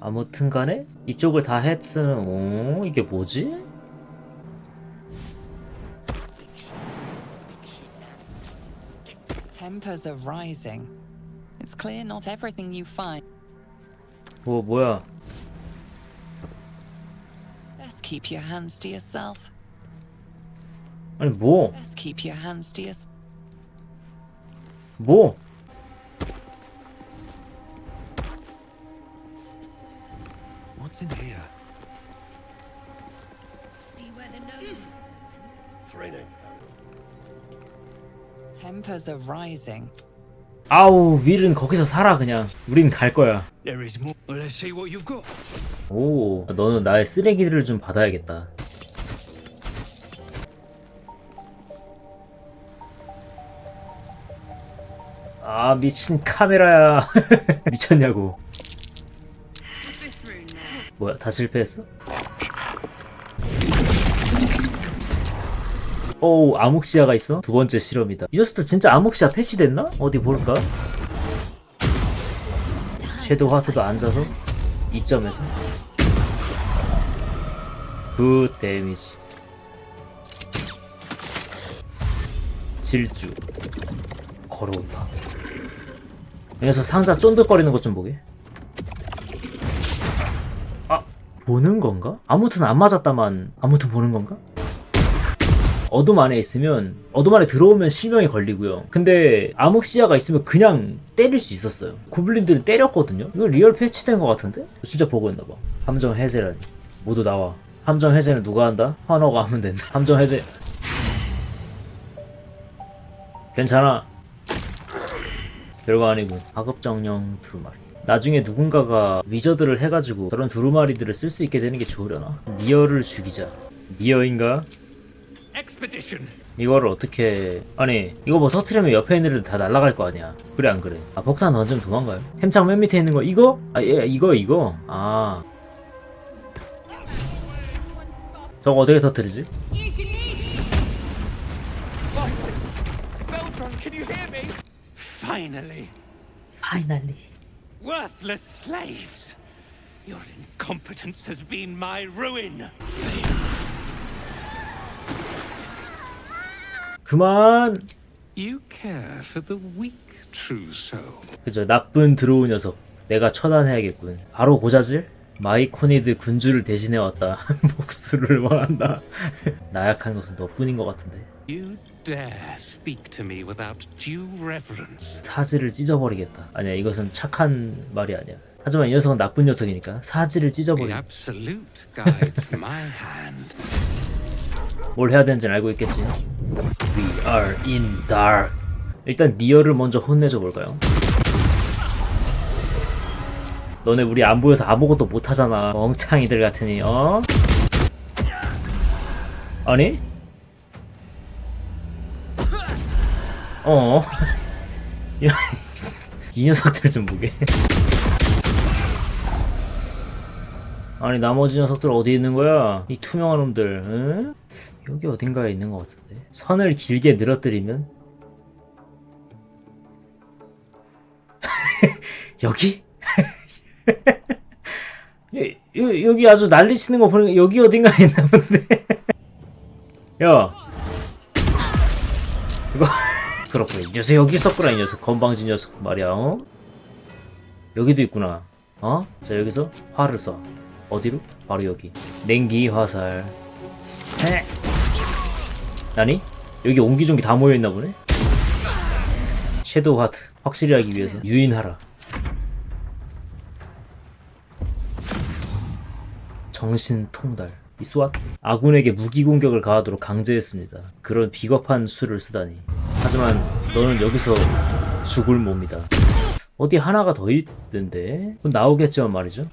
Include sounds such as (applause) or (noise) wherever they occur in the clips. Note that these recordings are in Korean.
아무튼 간에 이쪽을 다 했으면 오 이게 뭐지? 뭐 뭐야? Best keep your hands to yourself. 아니 뭐? Best keep your hands to yourself. 뭐? What's in here? Tempers are rising. 아우 윌은 거기서 살아 그냥. 우린 갈 거야. There is more. Let's see what you've got. 오 너는 나의 쓰레기들을 좀 받아야겠다. 아 미친 카메라야 미쳤냐고 뭐야 다 실패했어? 오 암흑시야가 있어? 두 번째 실험이다 이 녀석들 진짜 암흑시야 패치됐나? 어디 볼까? 섀도우 하트도 앉아서 2점에서 굿 데미지 질주 걸어온다 이 녀석 상자 쫀득거리는 것 좀 보게 보는 건가? 아무튼 안 맞았다만 아무튼 보는 건가? 어둠 안에 있으면 어둠 안에 들어오면 실명이 걸리고요. 근데 암흑 시야가 있으면 그냥 때릴 수 있었어요. 고블린들은 때렸거든요. 이거 리얼 패치된 것 같은데? 진짜 보고 있나봐. 함정 해제라니. 모두 나와. 함정 해제는 누가 한다? 환호가 하면 된다. (laughs) 함정 해제. 괜찮아. 별거 아니고 하급 정령 두루마리. 나중에 누군가가 위저드를 해가지고 저런 두루마리들을 쓸 수 있게 되는 게 좋으려나? 니어를 죽이자. Expedition. 이거를 어떻게 아니 이거 뭐 터트리면 옆에 있는 애들 다 날아갈 거 아니야 그래 안 그래 아 폭탄 던지면 도망가요 햄창 맨 밑에 있는 거 이거? 아 예, 이거 이거 아 저거 어떻게 터트리지? Me? Finally. Worthless slaves. Your incompetence has been my ruin. 그만 You care for the weak, Trousseau. 그죠 나쁜 드로우 녀석 내가 처단해야겠군 바로 고자질? 마이코니드 군주를 대신해 왔다 복수를 원한다 나약한 것은 너뿐인 것 같은데 You dare speak to me without due reverence. 사지를 찢어버리겠다 아니야 이것은 착한 말이 아니야 하지만 이 녀석은 나쁜 녀석이니까 사지를 The 찢어버리 absolute guides my hand. 뭘 해야 되는지는 알고 있겠지. We are in dark. 일단 니어를 먼저 혼내줘 볼까요? 너네 우리 안 보여서 아무것도 못 하잖아. 멍청이들 같으니, 어? 아니? 어? (laughs) 야, 이 녀석들 좀 보게. 아니 나머지 녀석들 어디 있는 거야? 이 투명한 놈들 응? 여기 어딘가에 있는 것 같은데 선을 길게 늘어뜨리면 (laughs) 여기? (laughs) 여, 여, 여기 아주 난리 치는 거 보니까 여기 어딘가에 있나 본데 야 이거 이 녀석 여기 있었구나 이 녀석. 건방진 녀석. 말이야 어? 여기도 있구나. 어? 자 여기서 활을 쏴 어디로? 바로 여기. 냉기 화살. 해 아니? 여기 옹기종기 다 모여있나 보네? 섀도우 하트. 확실히 하기 위해서 유인하라. 정신 통달. 이 스왓 아군에게 무기 공격을 가하도록 강제했습니다. 그런 비겁한 수를 쓰다니 하지만 너는 여기서 죽을 몸이다. 어디 하나가 더 있는데? 나오겠지만 말이죠.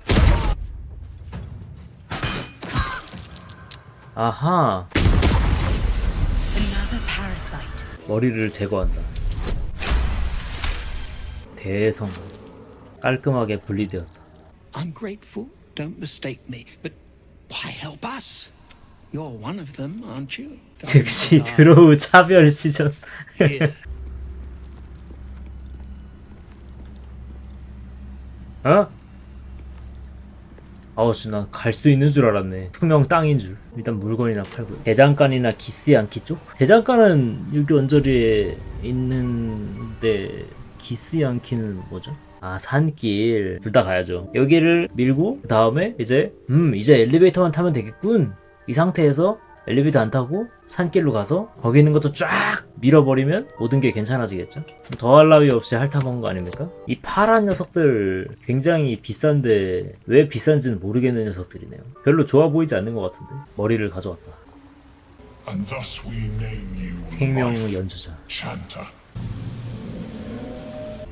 아하. Another parasite. 머리를 제거한다. 대성공 깔끔하게 분리되었다. I'm grateful, don't mistake me, but why help us? You're one of them, aren't you? 즉시 드로우 차별 시전 Here. (laughs) 어? 아우씨 난 갈 수 있는 줄 알았네 투명 땅인 줄 일단 물건이나 팔고 대장간이나 기스양키 쪽? 대장간은 여기 언저리에 있는데 기스양키는 뭐죠? 아 산길 둘 다 가야죠 여기를 밀고 그 다음에 이제 음 이제 엘리베이터만 타면 되겠군 이 상태에서 엘리베이터 안 타고 산길로 가서 거기 있는 것도 쫙 밀어버리면 모든 게 괜찮아지겠죠? 더할 나위 없이 핥아먹은 거 아닙니까? 이 파란 녀석들 굉장히 비싼데 왜 비싼지는 모르겠는 녀석들이네요. 별로 좋아 보이지 않는 것 같은데 머리를 가져왔다. 생명 연주자.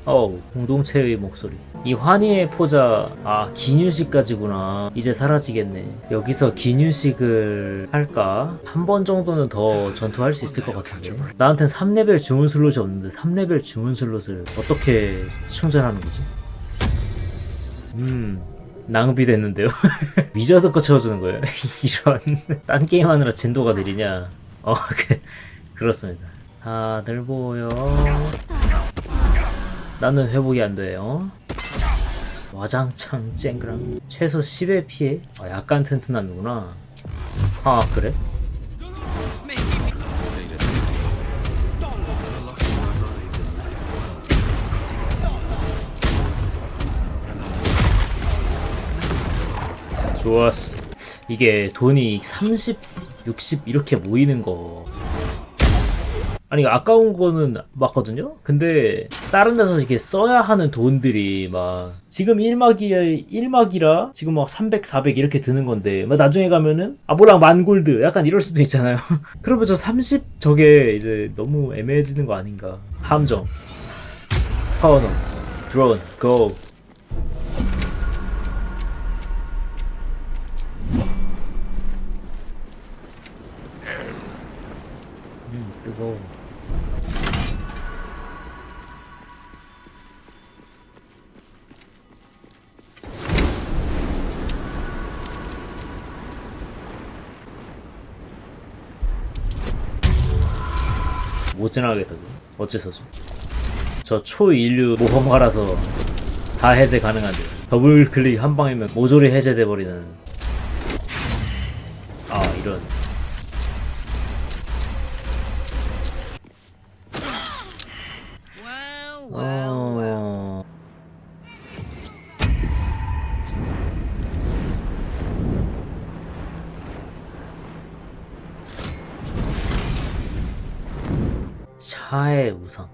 어우 공동체의 목소리. 이 환희의 포자 아 기뉴식까지구나. 이제 사라지겠네. 여기서 기뉴식을 할까? 한 번 정도는 더 전투할 수 있을 것 같은데. 나한텐 3레벨 주문 슬롯이 없는데 3레벨 주문 슬롯을 어떻게 충전하는 거지? 음 낭비됐는데요. (laughs) 위저드 거 채워주는 거예요. (laughs) 이런 (laughs) 딴 게임 하느라 진도가 느리냐? 어 그, 그렇습니다. 다들 보여. 나는 회복이 안 돼요. 와장창 쨍그랑 최소 10의 피해? 아, 약간 튼튼함이구나. 아 그래? 좋았어. 이게 돈이 30, 60 이렇게 모이는 거. 아니 아까운 거는 맞거든요. 근데 다른 데서 이렇게 써야 하는 돈들이 막 지금 1막이 1막이라 지금 막 300, 400 이렇게 드는 건데 막 나중에 가면은 아 뭐랑 만 골드 약간 이럴 수도 있잖아요. (laughs) 그러면 저 30 저게 이제 너무 애매해지는 거 아닌가. 함정. 파워너. 드론. 고. 못 지나가겠다. 어째서죠? 저 초인류 모험가라서 다 해제 가능한데 더블 클릭 한 방이면 모조리 해제돼 버리는. 아 이런. 어... 샤의 우상.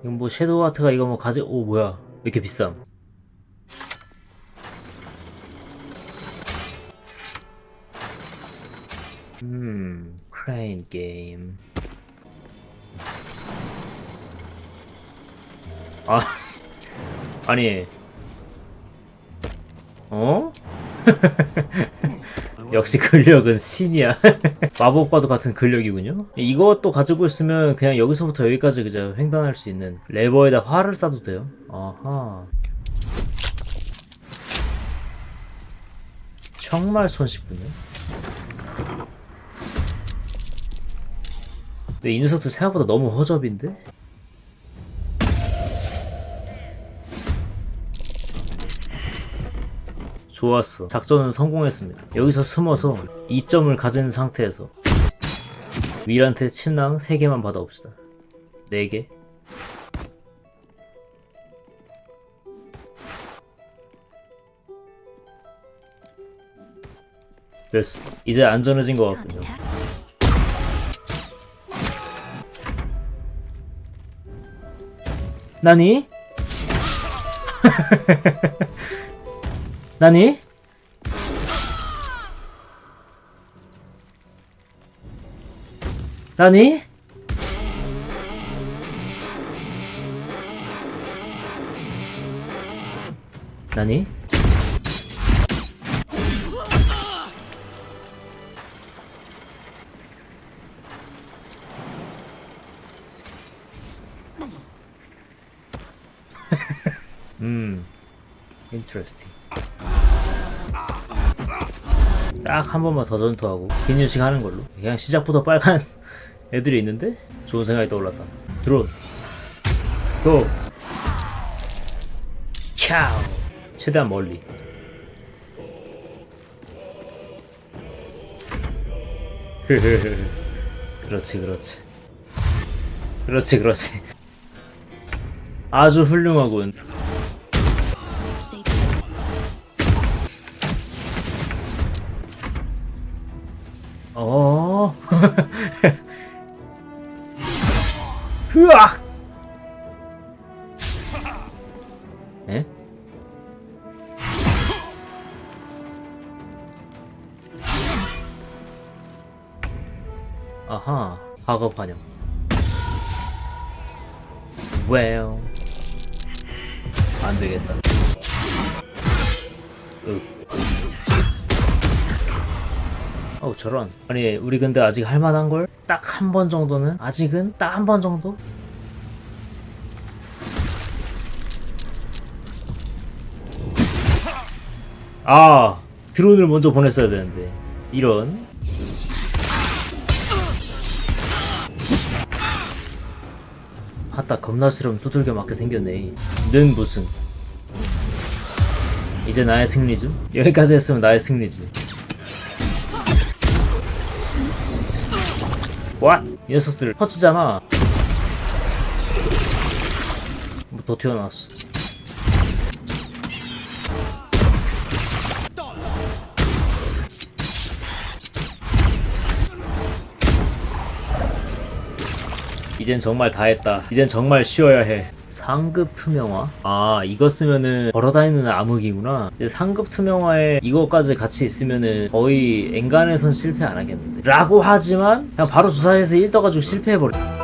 이건 뭐 섀도우 아트가 이거 뭐 가지 오 뭐야 왜 이렇게 비쌈? 음 크레인 게임. 아 (laughs) 아니 어? (laughs) (laughs) 역시 근력은 신이야. (laughs) 마법과도 같은 근력이군요. 이것도 가지고 있으면 그냥 여기서부터 여기까지 그저 횡단할 수 있는 레버에다 활을 쏴도 돼요. 아하. 정말 손쉽군요. 근데 이 녀석들 생각보다 너무 허접인데? 좋았어. 작전은 성공했습니다. 여기서 숨어서 2점을 가진 상태에서 윌한테 침낭 3개만 받아봅시다. 4개. 됐어. 이제 안전해진 것 같군요. 나니? (laughs) 나니? 나니? 나니? 음, interesting. 딱 한 번만 더 전투하고 긴 유식 하는 걸로. 그냥 시작부터 빨간 (laughs) 애들이 있는데 좋은 생각이 떠올랐다. 드론. 고! 캬우 최대한 멀리. (laughs) 그렇지 그렇지. 그렇지 그렇지. 아주 훌륭하군. 어. (laughs) 흐악! 에? 아하 과거 반영. Well. 안 되겠다. 으. 어우 저런. 아니 우리 근데 아직 할만한 걸 딱 한 번 정도는? 아직은 딱 한 번 정도? 아 드론을 먼저 보냈어야 되는데. 이런. 아따 겁나 싫으면 두들겨 맞게 생겼네. 는 무슨? 이제 나의 승리죠? 여기까지 했으면 나의 승리지 왓! 이 녀석들 터치잖아 뭐 더 튀어나왔어 이젠 정말 다 했다. 이젠 정말 쉬어야 해. 상급 투명화? 아, 이거 쓰면은 걸어다니는 암흑이구나. 이제 상급 투명화에 이거까지 같이 있으면은 거의 엔간에선 실패 안 하겠는데. 라고 하지만 그냥 바로 주사해서 1 떠가지고 실패해버려.